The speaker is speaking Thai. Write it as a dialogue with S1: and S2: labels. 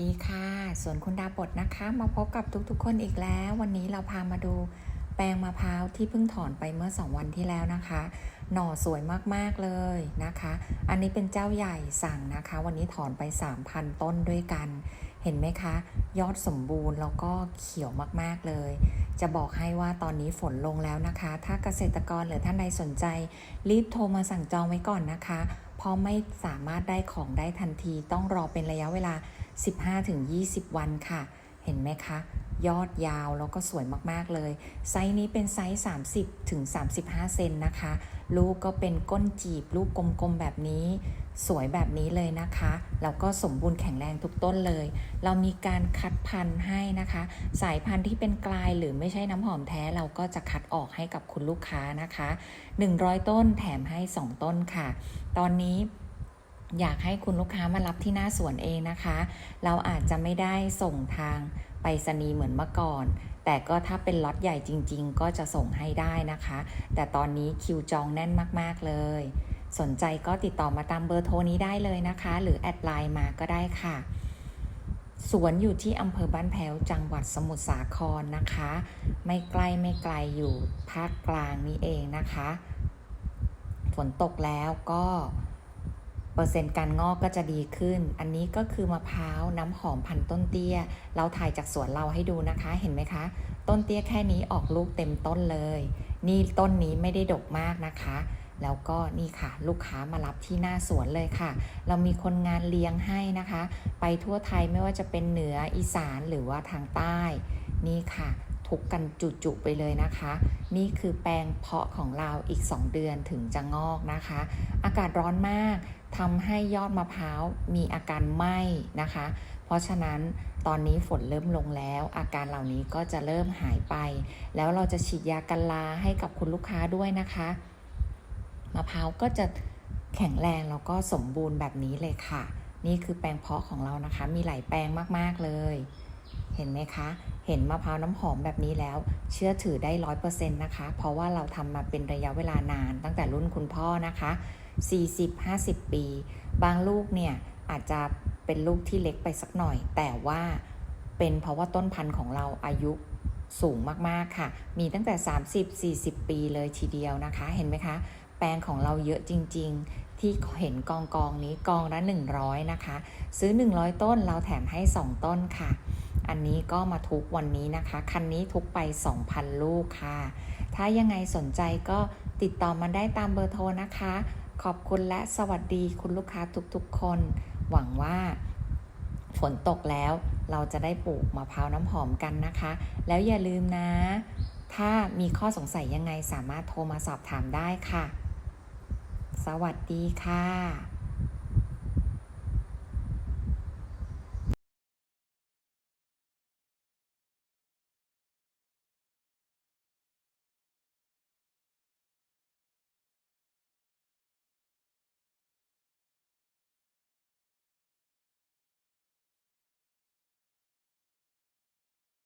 S1: ดีค่ะสวนคุณดาบดนะคะ มาพบกับทุกๆ คนอีกแล้ว วันนี้เราพามาดูแปลงมะพร้าวที่เพิ่งถอนไปเมื่อ 2 วันที่แล้วนะคะ หน่อสวยมากๆเลยนะคะ อันนี้เป็นเจ้าใหญ่สั่งนะคะ วันนี้ถอนไป 3,000 ต้นด้วยกัน เห็นไหมคะ ยอดสมบูรณ์แล้วก็เขียวมากๆเลย จะบอกให้ว่าตอนนี้ฝนลงแล้วนะคะ ถ้าเกษตรกรหรือท่านใดสนใจ รีบโทรมาสั่งจองไว้ก่อนนะคะ เพราะไม่สามารถได้ของได้ทันที ต้องรอเป็นระยะเวลา 15-20 วันค่ะ เห็นไหมคะ ยอดยาวแล้วก็สวยมากๆเลย ไซส์นี้เป็นไซส์ 30ถึง35 เซนนะคะ ลูกก็เป็นก้นจีบ ลูกกลมๆแบบนี้ สวยแบบนี้เลยนะคะ แล้วก็สมบูรณ์แข็งแรงทุกต้นเลย เรามีการคัดพันธุ์ให้นะคะ สายพันธุ์ที่เป็นกลายหรือไม่ใช่น้ำหอมแท้เราก็จะคัดออกให้กับคุณลูกค้านะคะ 100 ต้นแถมให้ 2 ต้นค่ะ ตอนนี้อยากให้คุณลูกค้ามารับที่หน้าสวนเองนะคะ เราอาจจะไม่ได้ส่งทาง ไปรษณีย์เหมือนเมื่อก่อน แต่ก็ถ้าเป็นล็อตใหญ่จริง ๆ ก็จะส่งให้ได้นะคะ แต่ตอนนี้คิวจองแน่นมากๆเลย สนใจก็ติดต่อมาตามเบอร์โทรนี้ได้เลยนะคะ หรือแอดไลน์มาก็ได้ค่ะ สวนอยู่ที่อำเภอบ้านแพ้วจังหวัดสมุทรสาครนะคะ ไม่ใกล้ไม่ไกลอยู่ภาคกลางนี่เองนะคะ ฝนตกแล้วก็ เปอร์เซ็นต์การงอกก็จะดีขึ้น อันนี้ก็คือมะพร้าวน้ำหอมพันต้นเตี้ย เราถ่ายจากสวนเราให้ดูนะคะ เห็นไหมคะ ต้นเตี้ยแค่นี้ออกลูกเต็มต้นเลย นี่ต้นนี้ไม่ได้ดกมากนะคะ แล้วก็นี่ค่ะลูกค้ามารับที่หน้าสวนเลยค่ะ เรามีคนงานเลี้ยงให้นะคะ ไปทั่วไทยไม่ว่าจะเป็นเหนืออีสานหรือว่าทางใต้ นี่ค่ะ ทุกกันจุๆไปเลยนะคะ นี่คือแปลงเพาะของเราอีก 2 เดือนถึงจะงอกนะคะ อากาศร้อนมากทำให้ยอดมะพร้าวมีอาการไหม้นะคะ เพราะฉะนั้นตอนนี้ฝนเริ่มลงแล้ว อาการเหล่านี้ก็จะเริ่มหายไป แล้วเราจะฉีดยากันลาให้กับคุณลูกค้าด้วยนะคะมะพร้าวก็จะแข็งแรงแล้วก็สมบูรณ์แบบนี้เลยค่ะ นี่คือแปลงเพาะของเรานะคะ มีหลายแปลงมากๆเลย เห็นไหมคะ เห็นมะพร้าวน้ำหอมแบบนี้แล้ว เชื่อถือได้ร้อยเปอร์เซ็นต์นะคะ เพราะว่าเราทำมาเป็นระยะเวลานาน ตั้งแต่รุ่นคุณพ่อนะคะ 40-50 ปี บางลูกเนี่ยอาจจะเป็นลูกที่เล็กไปสักหน่อย แต่ว่าเป็นเพราะว่าต้นพันธุ์ของเราอายุสูงมากๆค่ะ มีตั้งแต่ 30-40 ปีเลยทีเดียวนะคะ เห็นไหมคะ แปลงของเราเยอะจริง ๆ ที่เห็นกองกองนี้กองละ 100 นะคะ ซื้อ 100 ต้นเราแถมให้ 2 ต้นค่ะ อันนี้ก็มาทุกวันนี้นะคะ คันนี้ทุกไป 2,000 ลูกค่ะ ถ้ายังไงสนใจก็ติดต่อมาได้ตามเบอร์โทรนะคะ ขอบคุณและสวัสดีคุณลูกค้าทุกๆคน หวังว่าฝนตกแล้วเราจะได้ปลูกมะพร้าวน้ำหอมกันนะคะ แล้วอย่าลืมนะ ถ้ามีข้อสงสัยยังไงสามารถโทรมาสอบถามได้ค่ะ สวัสดีค่ะ